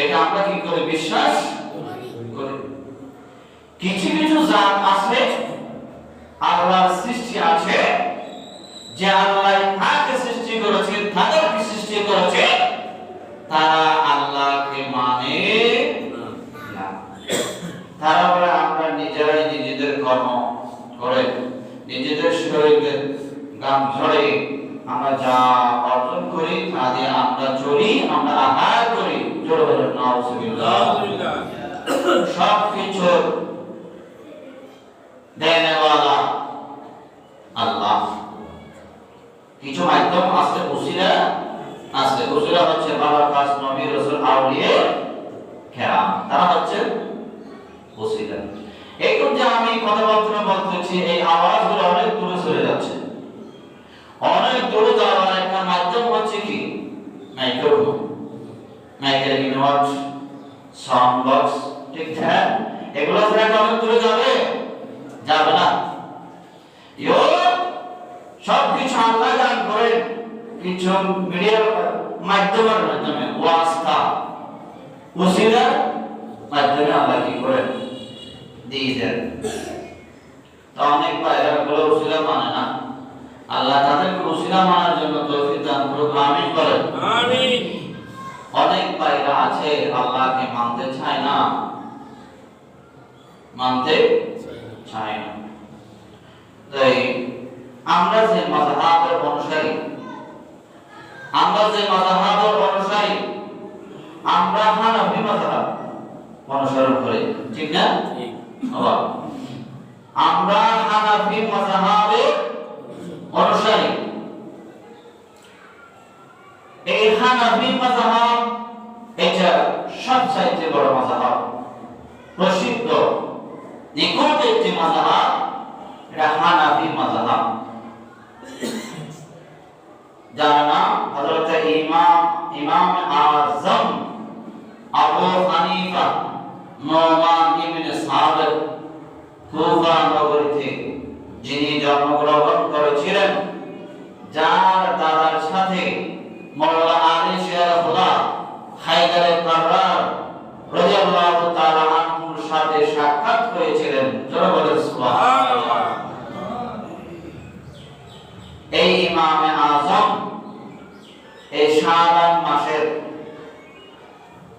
এটা আমরা কি করে? বিশ্বাস করি। কিছু কিছু জাত আছে, আল্লাহর সৃষ্টি আছে, যে আল্লাহ তাকে সৃষ্টি করেছেন তাদেরকে সৃষ্টি করেছে তারা আল্লাহকে মানে না তারা বলে আমরা নিজেরাই নিজেদের কর্ম করে নিজেদের শরীরের গাম ঝরে আমরা যা অর্জন করি তা দিয়ে আমরা চলি আমরা আহার করি জোরে বলেন নাউজুবিল্লাহ সব কিছু দেনেওয়ালা আল্লাহ। কিছু মাধ্যম আছে উসিলা আছে উসিলা হচ্ছে বাবা কাজ নবী রাসূল আউলিয়া কেরাম। তারা হচ্ছে উসিলা। এখন যে আমি কথাবার্তা বলতেছি এই আওয়াজগুলো অনেক দূরে চলে যাচ্ছে। অনেক দূরে যাওয়ার একটা মাধ্যম হচ্ছে কি? মাইক্রোফোন। মাইকেল ইনভার্ট সাউন্ড বক্স ঠিক এগুলো ছাড়া অনেক দূরে যাবে? যাবে না। সব কিছু আল্লাহ দান করেন কিছু মিডিয়ার মাধ্যমের মাধ্যমে, ওয়াস্তা। উসিলার মাধ্যমে আল্লাহ কি করেন দিয়ে দেন। তো অনেক পায়রা গুলো উসিলা মানে না। আল্লাহ তাদেরকে উসিলা মানার জন্য তৌফিক দান করুক। আমিন বলেন। আমিন। অনেক পায়রা আছে আল্লাহকে মানতে চায় না। মানতে চায় না। তাই আমরা যে মাযহাবের অনুসারী আমরা যে মাযহাবের অনুসারী আমরা হানাফি মাযহাব অনুসরণ করি ঠিক না? আমরা হানাফি মাযহাবের অনুসারী। এই হানাফি মাযহাব এটা সবচাইতে বড় মাযহাব। প্রসিদ্ধ নিকট একটি মাযহাব, এটা হানাফি মাযহাব। যার নাম হযরত ইমাম ইমাম আযম আবু হানিফা নোমান ইবনে সাবির কুফা নগরীতে যিনি জন্মগ্রহণ করেছিলেন, যার দাদার সাথে মওলা আলী শের খোদা, হায়দারে কাররার রাদিয়াল্লাহু তাআলা আনহুর সাথে সাক্ষাৎ হয়েছিলেন যারা সুবহানাল্লাহ এই ইমামে আজম এই শাবান মাসের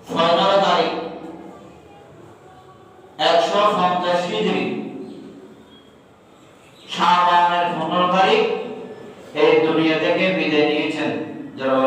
পনেরো তারিখ একশো পঞ্চাশ হিজড়ি শাবানের পনেরো তারিখ এই দুনিয়া থেকে বিদায় নিয়েছেন যারা।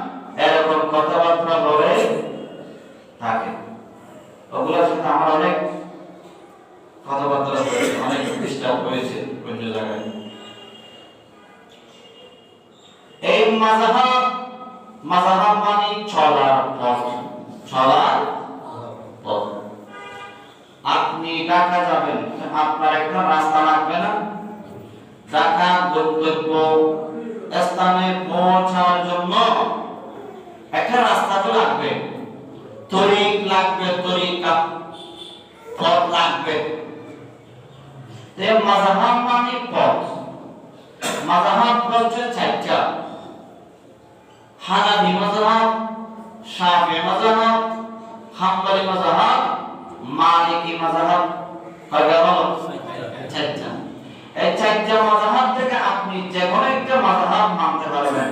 এরকম কথাবার্তা বলে থাকে। ওগুলোর সাথে আমার অনেক কথাবার্তা হয়েছে, অনেক ডিস্টার্ব হয়েছে অন্য জায়গায়। এই মাযহাব মাযহাব মানে চলার পথ চলার পথ। আপনি ঢাকা যাবেন, আপনার একটা রাস্তা লাগবে না। ঢাকা গন্তব্য স্থানে পৌঁছার জন্য একটা রাস্তা তো লাগবে। তরিক লাগবে, তরিকা পথ লাগবে। তে মাযহাব মানে পথ। মাযহাব হচ্ছে মাযহাব শাফি হাম্বলি মালিকি এই চারটা মাযহাব থেকে আপনি যে কোনো একটা মাযহাব মানতে পারবেন,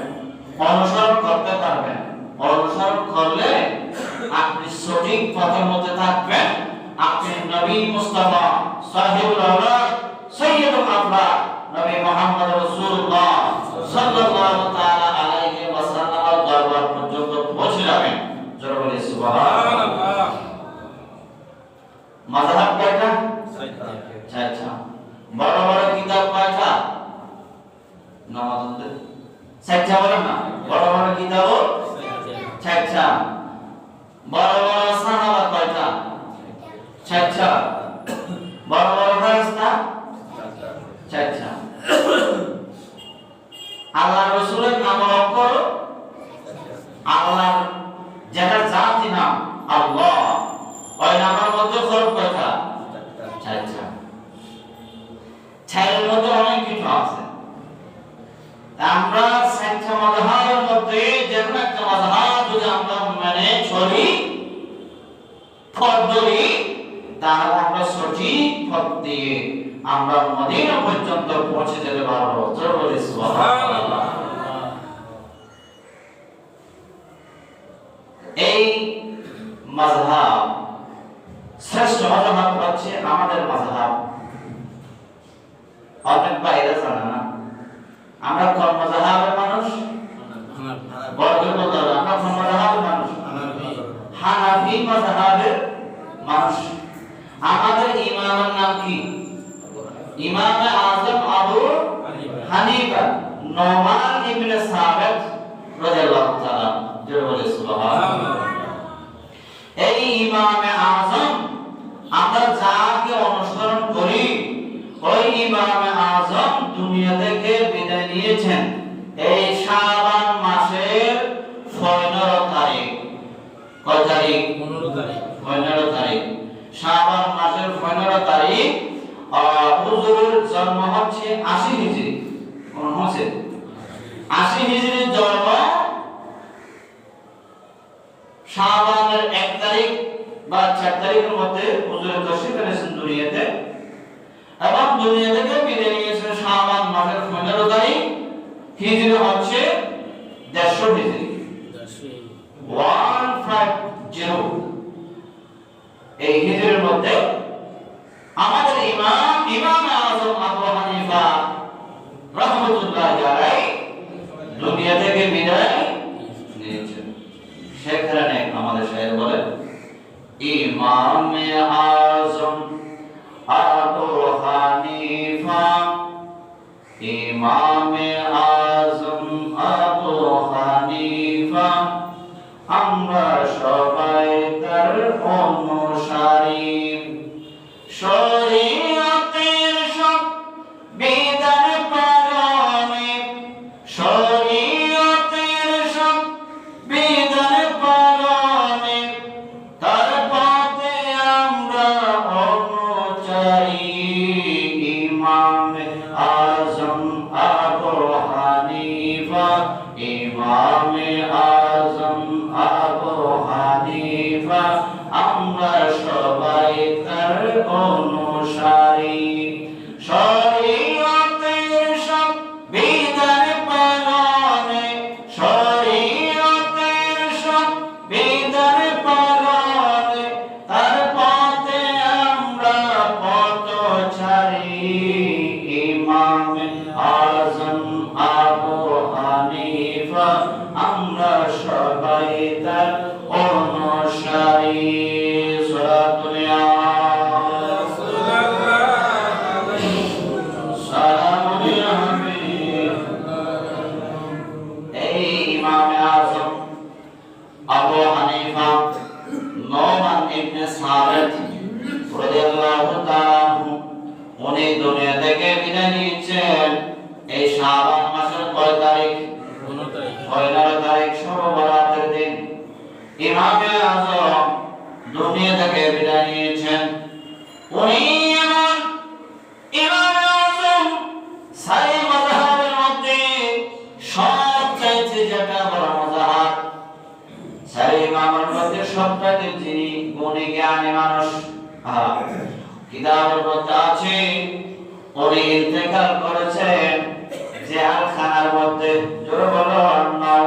অনুসরণ করতে পারবেন। আপনি সঠিক পথের মধ্যে থাকবেন। আপনি নবী মুস্তাফা সাহেবুল আওলাদ, সৈয়দুল আফরাদ নবী মোহাম্মদ রাসূলুল্লাহ সাল্লাল্লাহু তাআলা আলাইহি ওয়াসাল্লাম দরবার পর্যন্ত পৌঁছে যাবেন জোরে বলি সুবহানাল্লাহ সুবহানাল্লাহ মাযহাব কয়টা সাইদা আচ্ছা আচ্ছা বড় বড় কিতাব কয়টা নামাজ চারটা বলেন না বড় বড় কিতাবও সাইদা চারটা বড় বড় সাহাবা কয়টা আল্লাহ। ওই নামের মধ্যে ফরক কথা? আচ্ছা মধ্যে অনেক কিছু আছে। আমরা মধ্যে যে কোনো একটা যদি আমরা মানে চলি ধরি তাহলে আমরা সঠিক পথ দিয়ে আমরা মদিনা পর্যন্ত পৌঁছে যেতে পারব। জোর সুবহানাল্লাহ এই শ্রেষ্ঠ হচ্ছে আমাদের অনেক বাইরে না। আমরা কোন মানুষ? আমরা কোন মানুষ? হানাফি মানুষ। আমাদের ইমামের নাম কি? ইমাম আজম আবু হানিফা। নোমান ইবনে রাদিয়াল্লাহু তাআলা জোরে বলে সুবহানাল্লাহ এই ইমামে আজম আমরা যাকে অনুসরণ করি ওই ইমামে আজম দুনিয়া থেকে বিদায় নিয়েছেন। এই শাবান মাসের পনেরো তারিখ। কয় তারিখ? পনেরো তারিখ। শাবান মাসের পনেরো তারিখ হুজুরের জন্ম হচ্ছে আশি কোন হচ্ছে। আশি হিজরির জন্ম শাবানের এক তারিখ বা চার তারিখের মধ্যে হুজুরের তশরিফ এনেছেন দুনিয়াতে। এবং দুনিয়া থেকে বিদায় পনেরো হিজরি হচ্ছে দেড়শো হিজরি। One five zero. এই হিজরির মধ্যে আমাদের ইমাম ইমাম আজম আবু হানিফা রহমতুল্লাহ আলাইহি দুনিয়া থেকে বিদায় নিয়েছেন। সেখানে আমাদের সাহেব বলে ইমাম আজম ইমাম আজম আবু হানিফা আমরা পনেরো তারিখ শুভ দিন। ইমাম আজম দুনিয়া থেকে বিদায় নিয়েছেন। উনি এমন ইমাম আজম আছে, উনি ইন্তেকাল করেছেন জেলখানার মধ্যে। জোরে বলো নাউজুবিল্লাহ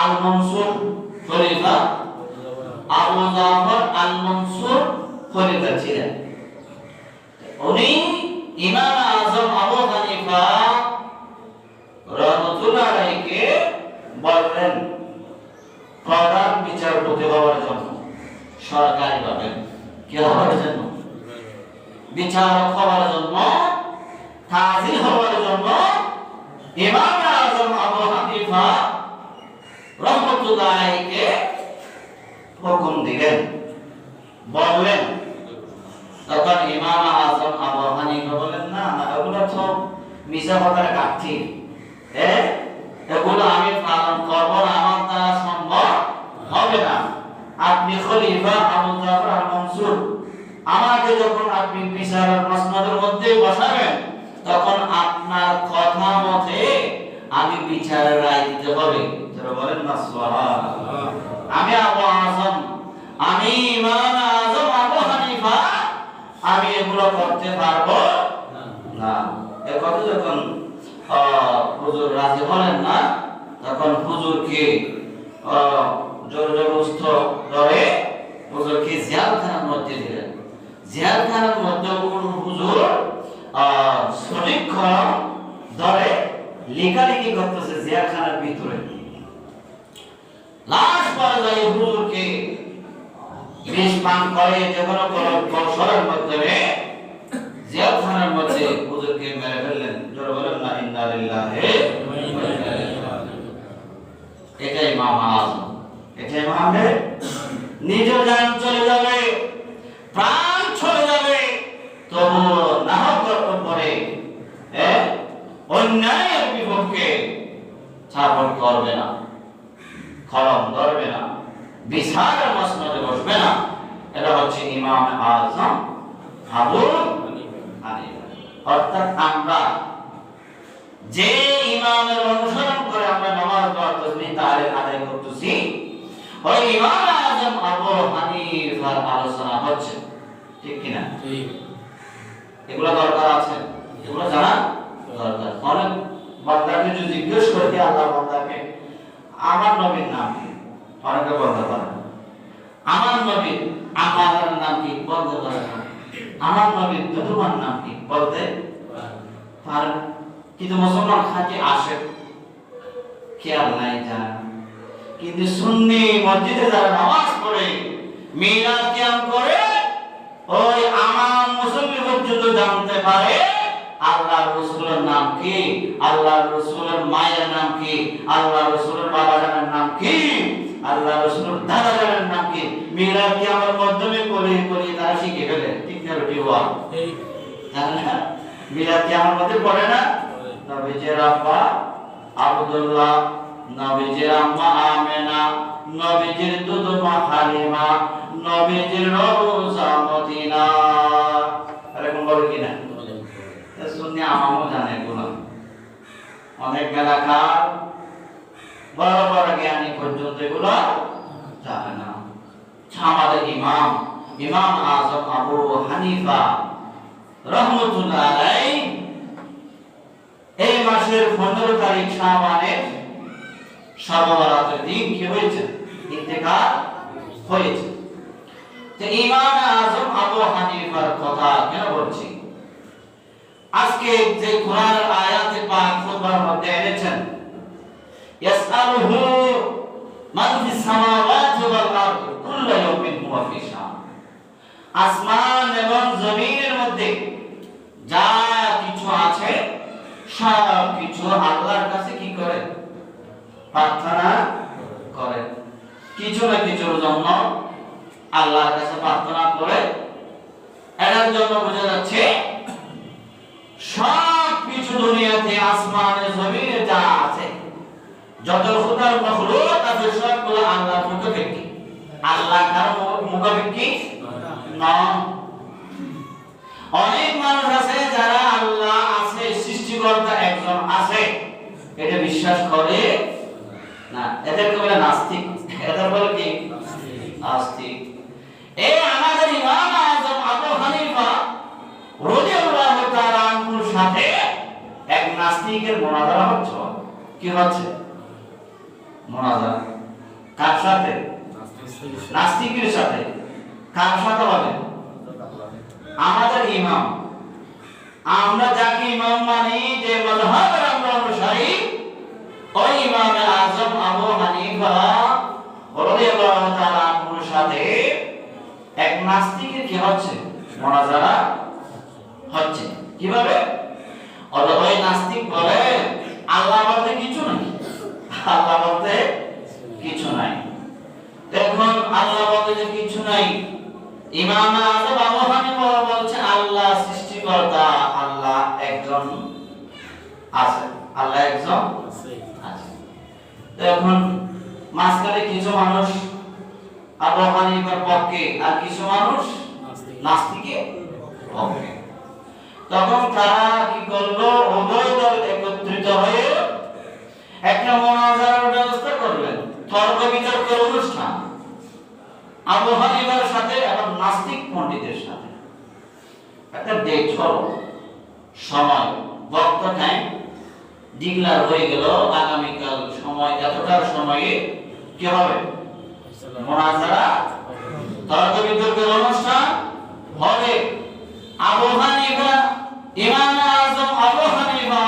আল মনসুর খলিফা আল মনসুর খলিফা ছিলেন। উনি ইমাম আজম আবু হানিফা রহমতুল্লাহ আলাইহিকে বললেন, প্রধান বিচারপতি হওয়ার জন্য, সরকারি ভাবে। কি হওয়ার জন্য? বিচারক হওয়ার জন্য কাজী হওয়ার জন্য ইমাম আজম আবু হানিফা রহমতুল্লাহকে হুকুম দিলেন, বললেন, তখন ইমাম আজম আবু হানিফা বলেন না এগুলো তো মিশা কথার এ, এগুলো আমি পালন করব না, আমার দ্বারা সম্ভব হবে না। আপনি খলিফা আবু জাফর আল মনসুর। আমাকে যখন আপনি বিচারের মসনদের মধ্যে বসাবেন, তখন আপনার কথা মতে আমি বিচারের রায় দিতে হবে। বলেন না সুবহানাল্লাহ আমি আবু আজম, আমি ইমাম আজম আবু হানিফা, আমি এগুলো করতে পারব না। এ কথা যখন হুজুর রাজি হলেন না, তখন হুজুরকে জোর জবরদস্ত ধরে হুজুরকে জিয়ারখানার মধ্যে দিলেন। জিয়ারখানার মধ্যে কোন হুজুর সঠিকক্ষণ ধরে লেখালেখি করতেছে জিয়ারখানার ভিতরে। লাশ পর্যায়ে হুজুরকে বিষ পান করে, যে কোনো কৌশলের মাধ্যমে জিয়ারখানার মধ্যে হুজুরকে মেরে ফেললেন। জোরে বলেন না ইন্না লিল্লাহি। এটাই ইমাম আজম এটাই ইমামে নিজ জান চলে যাবে, প্রাণ চলে যাবে, তবু নাহক করে অন্যায়ের বিপক্ষে ছাপন করবে না। কলম ধরবে না বিচারের মসনদে বসবে না। এটা হচ্ছে ইমাম আজম আবু অর্থাৎ আমরা যে ইমামের অনুসরণ করে আমরা নামাজ দোয়া তাসবিহ আদায় করতেছি ওই ইমাম আজম আবু হানিফার আলোচনা হচ্ছে। ঠিক কিনা? এগুলো দরকার আছে। এগুলো জানা দরকার। অনেক বান্দাকে যদি জিজ্ঞেস করে আল্লাহ বান্দাকে আমার নবীর নাম কি? অনেকে বলতে পারে আমার নবীর আমার নাম কি? বলতে পারে না। আমার নবীর দুধুমার নাম কি? বলতে পারে কিন্তু মুসলমান খাঁটি আসে খেয়াল নাই জানা কিন্তু সুন্নি মসজিদে যারা নামাজ পড়ে, মিলাদ কিয়াম করে, ওই আমার মুসল্লি পর্যন্ত জানতে পারে আল্লাহ রসুলের নাম কি? আল্লাহ রসুলের মায়ের নাম কি? আল্লাহ রসুলের বাবা জানের নাম কি? আল্লাহ রসুলের দাদা জানের নাম কি? মিলাদ কিয়ামের মাধ্যমে পড়ে পড়ে তারা শিখে ফেলে? ঠিক না বেটি হওয়া মিলাদ কিয়ামের মধ্যে পড়ে না? নবীজির আব্বা আব্দুল্লাহ নবীজির আম্মা আমেনা নবীজির দুধমা হালিমা নবীজির রোজা মদিনা। এরকম বলে কিনা জানে অনেক বড় বড় জ্ঞানী পর্যন্ত এগুলো জানে না। আমাদের ইমাম ইমাম আজম আবু হানিফা রহমতুল্লাহ এই মাসের পনেরো তারিখ শাহবানের সর্বরাতের দিন কি হয়েছে? ইন্তেকাল হয়েছে। ইমাম আজম আবু হানিফার কথা কেন বলছি? আজকে যে কোরআনের আয়াতে পাক খুতবার মধ্যে এনেছেন, ইয়াসআলুহু মান ফিস সামাওয়াতি ওয়াল আরদ কুল্লু ইয়াউমিন হুয়া ফি শান। আসমান এবং জমিনের মধ্যে যা কিছু আছে, সব কিছু আল্লাহর কাছে কি করে? প্রার্থনা করে। কিছু না কিছুর জন্য আল্লাহর কাছে প্রার্থনা করে। এটার জন্য বোঝা যাচ্ছে সব কিছু দুনিয়াতে আসমানে জমিনে যা আছে যত খুদার মখলুক আছে, সবগুলো আল্লাহর মুখাপেক্ষি আল্লাহ কারও মুখাপেক্ষি নন। অনেক মানুষ আছে যারা আল্লাহ আছে, সৃষ্টিকর্তা একজন আছে। এটা বিশ্বাস করে না। এদেরকে বলে নাস্তিক। এদের বলে কি? নাস্তিক। এই আমাদের ইমাম আজম আবু হানিফা রাদিয়াল্লাহু তাআলা আনহুর সাথে এক নাস্তিকের মোনাজারা হচ্ছে কি হচ্ছে? মোনাজারা। কার সাথে? নাস্তিকের সাথে। কার সাথে হবে? আমাদের ইমাম। আমরা যাকে ইমাম মানি, যে মাযহাবের আমরা অনুসারী, ওই ইমামে আজম আবু হানিফা রাদিয়াল্লাহু তাআলা আনহুর সাথে এক নাস্তিকের কি হচ্ছে? মোনাজারা হচ্ছে। কীভাবে? অথবা নাস্তিক বলে আল্লাহ বলতে কিছু নাই। আল্লাহ বলতে কিছু নাই। দেখুন আল্লাহ বলতে যে কিছু নাই। ইমাম আযম আবু হানিফা বলছে আল্লাহ সৃষ্টিকর্তা আল্লাহ একজন আছে। আল্লাহ একজন আছে। তো এখন মাঝখানে কিছু মানুষ আবু হানিফার পক্ষে আর কিছু মানুষ নাস্তিকের পক্ষে। তখন তারা কি করল? উভয় দল একত্রিত হয়ে একটা মোনাজারার ব্যবস্থা করলেন। তর্ক বিতর্কের অনুষ্ঠান। আবু হানিফার সাথে এবং নাস্তিক পণ্ডিতের সাথে। একটা ডেট সময়, বক্ত টাইম ডিক্লার হয়ে গেল, আগামীকাল সময়, এতটার সময়ে কি হবে? মোনাজারা। তর্ক বিতর্কের অনুষ্ঠান হবে। আবু হানিফা ইমাম আজম আবু হানিফা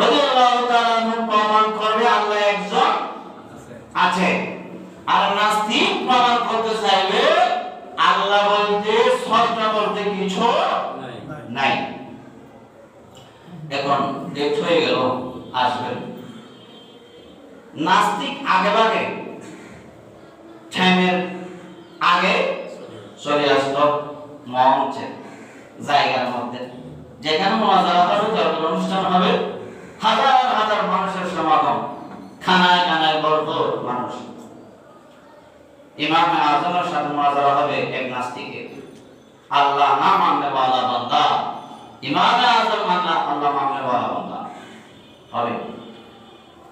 রাদিয়াল্লাহু তাআলা প্রমাণ করবে আল্লাহ একজন আছে। আর নাস্তিক প্রমাণ করতে চাইবে আল্লাহ বলতে বলতে কিছু নাই। এখন ডেট হয়ে গেল আসবেন। নাস্তিক আগে ভাগে টাইমের আগে চলে আসলো মঞ্চে জায়গার মধ্যে। যেখানে মোনাজারা হবে তর্ক অনুষ্ঠান হবে, হাজার হাজার মানুষের সমাগম। খানায় খানায় ভরপুর মানুষ। ইমাম আজমের সাথে মোনাজারা হবে এক নাস্তিকের আল্লাহ না মানলে ওয়ালা বান্দা। ইমাম আজম মানলে আল্লাহ মানলে ওয়ালা বান্দা। হবে।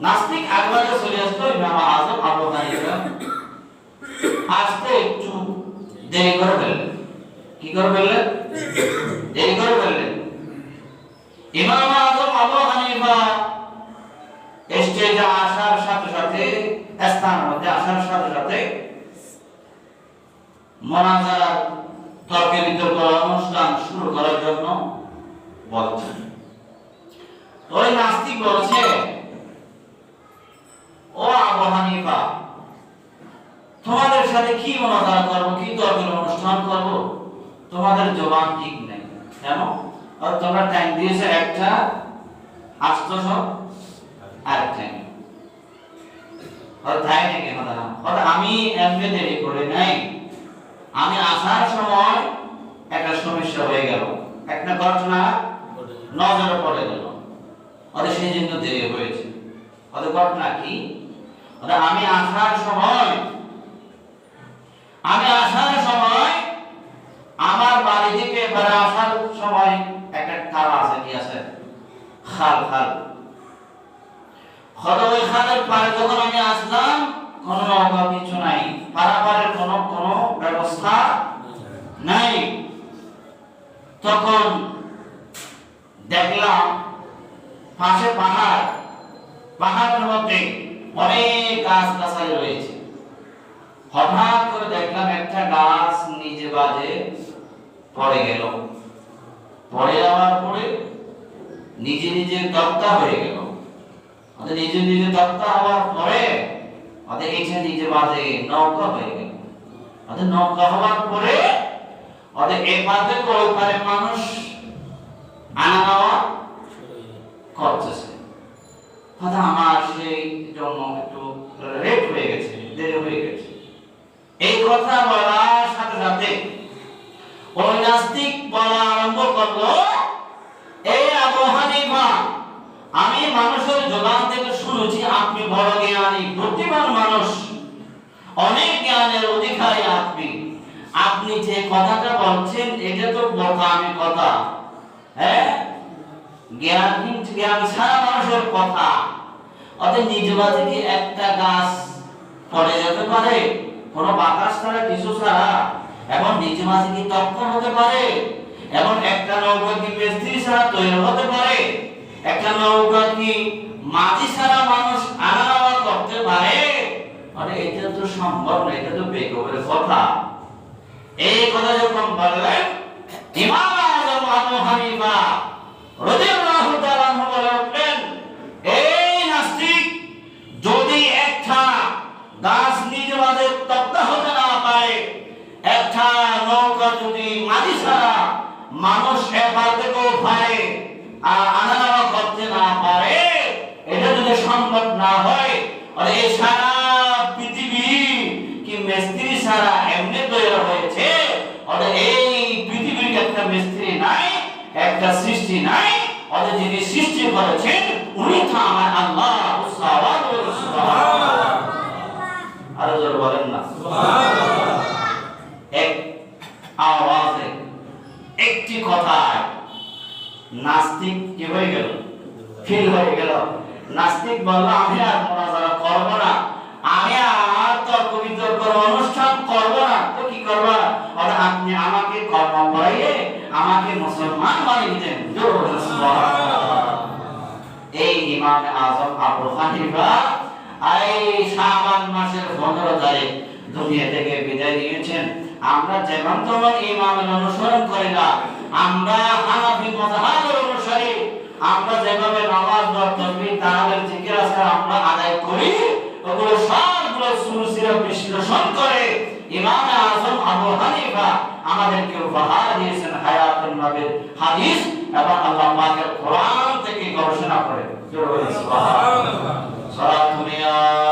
নাস্তিক আগবাগে চলে আসলো, ইমাম আজম আবু হানিফা। আসতে একটু দেরি করে ফেললেন। কি করে ফেললেন? দেরি করে ফেললেন ইমাম আজম আবু হানিফা স্টেজে আসার সাথে সাথে স্থানের মধ্যে আসার সাথে সাথে মোনাজার তর্কে বিতর্ক অনুষ্ঠান শুরু করার জন্য বলছেন। ওই নাস্তিক বলছে, ও আবু হানিফা, তোমাদের সাথে কি মোনাজারা করব, কি তর্কের অনুষ্ঠান করব? তোমাদের জবান ঠিক নেই। কেন? আর তোমরা টাইম দিয়েছ একটা, আসতো সব, আর আর তাই নাকি কথা আর আমি এমনি দেরি করে নাই। আমি আসার সময় একটা সমস্যা হয়ে গেল। একটা ঘটনা নজরে পড়ে গেল। ওদের সেই জন্য দেরি হয়েছে। ওদের ঘটনা কি? ওদের আমি আসার সময়, আমি আসার সময় আমার বাড়ি থেকে আসার সময় একটা খাল আছে, কি আছে? খাল খাল। খালের পাড়ে যখন আমি আসলাম, কোনো নৌকা কিছু নাই। পারাপারের কোনো কোনো ব্যবস্থা নাই। তখন দেখলাম পাশে পাহাড়। পাহাড়ের মধ্যে অনেক গাছ গাছালি রয়েছে। হঠাৎ করে দেখলাম একটা গাছ নিজে বাজে পড়ে গেল। পড়ে যাওয়ার পরে নিজে নিজে তক্তা হয়ে গেল। ওদের নিজে নিজে তক্তা হওয়ার পরে ওদের এটা নিজে বাজে নৌকা হয়ে গেল। ওদের নৌকা হওয়ার পরে ওদের এ পাতে ওই পারে মানুষ আনা নেওয়া করতেছে। কথা আমার সেই জন্য একটু লেট হয়ে গেছে, দেরি হয়ে গেছে। এই কথা বলার সাথে সাথে নাস্তিক বলা আরম্ভ করল। এই আবু হানিফা, আমি মানুষের জবান থেকে শুনেছি, আপনি বড় জ্ঞানী, বুদ্ধিমান মানুষ, অনেক জ্ঞানের অধিকারী আপনি। আপনি যে কথাটা বলছেন, এটা তো বোকামি কথা। হ্যাঁ? জ্ঞান জ্ঞান ছাড়া মানুষের কথা। অতএব নিজ বাজে কি একটা গাছ পড়ে যেতে পারে? কোনো বাতাস ছাড়া, কিছু ছাড়া? এখন নিচে মাঝে কি তক্ক হতে পারে? এবং একটা নৌকা কি মিস্ত্রি ছাড়া তৈরি হতে পারে? একটা নৌকা কি মাটি ছাড়া মানুষ আনা করতে পারে? মানে এটা তো সম্ভব না, এটা তো বেগবের কথা। এই কথা যখন বললেন, ইমাম আজম আবু হানিফা রাদিয়াল্লাহু তাআলা আনহু বলে উঠলেন এই নাস্তিক যদি একটা গাছ নিজ মাঝে তক্তা হতে না পারে একটা আল্লাহ যদি মাঝি ছাড়া মানুষ এপার থেকে ওপারে আ- আনা নেওয়া করতে না পারে। এটা যদি সম্ভব না হয় আর এই সারা পৃথিবী কি মিস্ত্রি সারা এমনি তৈরি হয়েছে? আর এই পৃথিবীর একটা মিস্ত্রি নাই একটা সৃষ্টি নাই। অর্থাৎ যিনি সৃষ্টি করেছেন উনি তো আমার আল্লাহ। আরও বলেন না। এক আওয়াজে একটি কথায়, নাস্তিক কি হয়ে গেল? ফিল হয়ে গেল। নাস্তিক বলল, আমি আর মোনাজারা করব না। আমি আর তর্ক বিতর্ক অনুষ্ঠান করব না। তো কি করব? আর আপনি আমাকে কর্ম করাইয়ে আমাকে মুসলমান বানিয়ে বলেন এই ইমাম আজম আবু হানিফা, এই শাবান মাসের 15 তারিখ দুনিয়া থেকে বিদায় নিয়েছেন। আমরা যেমন তেমন ইমামের অনুসরণ করি না আমরা হানাফি মাযহাবের অনুসারী। আমরা যেভাবে নামাজ বা তাসবিহ তাহাজ্জুদ জিকির আজকার আমরা আদায় করি ওগুলো সবগুলো সুরসিরা বিশ্লেষণ করে। ইমাম আজম আবু হানিফা আমাদেরকে উপহার দিয়েছেন হায়াতুন নবীর হাদিস এবং আল্লাহ পাকের কোরআন থেকে গবেষণা করে। সুবহানাল্লাহ। সালাতুন ইয়া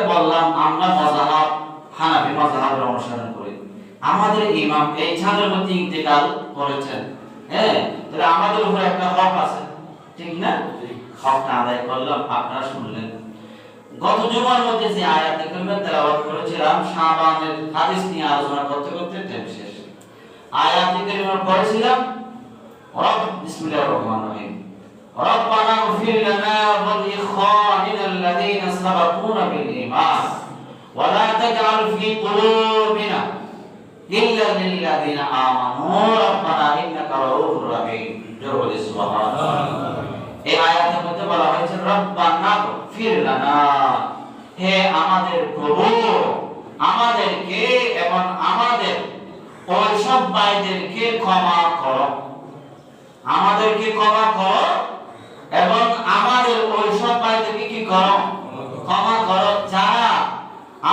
শুরুতে বললাম আমরা মাযহাব হানাফি মাযহাবের অনুসরণ করি। আমাদের ইমাম এই ছাদের মধ্যে ইন্তেকাল করেছেন। হ্যাঁ তাহলে আমাদের উপর একটা হক আছে ঠিক না? হকটা আদায় করলাম আপনারা শুনলেন। গত জুমার মধ্যে যে আয়াতে কারিমা তেলাওয়াত করেছিলাম শাবানের হাদিস নিয়ে আলোচনা করতে করতে টাইম শেষ। আয়াতে কারিমা পড়েছিলাম রব বিসমিল্লাহির রহমানির রহিম। ربنا اغفر لنا ولإخواننا الذين سبقونا بالإيمان ولا تجعل في قلوبنا إلا للذين آمنوا ربنا إنك رؤوف رحيم جرول سبحان الله এই আয়াতের মধ্যে বলা হয়েছে রব্বানা ফির লানা হে আমাদের প্রভু আমাদেরকে এবং আমাদের ওই সব ভাইদেরকে ক্ষমা করো আমাদেরকে ক্ষমা করো এবং আমাদের ওই সব ভাইদেরকে কি করো? ক্ষমা করো। যারা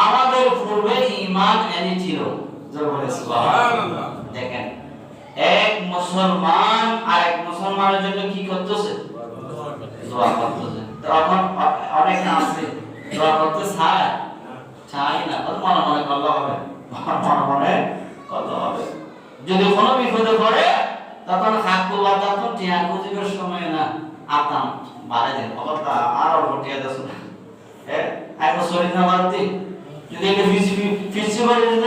আমাদের পূর্বে ঈমান এনেছিল দেখেন, এক মুসলমান আর এক মুসলমানের জন্য কি করতেছে? দোয়া করতেছে। তখন অনেকে আছে, দোয়া করতে চাই না মনে মনে হবে? মনে মনে হবে। যদি কোনো বিপদে পড়ে, তখন হাত বা তখন টিয়া সময় না। আতাম মারা দেন, অবস্থা আর টিয়া দেশ হ্যাঁ এখন শরীর না মারতে যদি এটা করে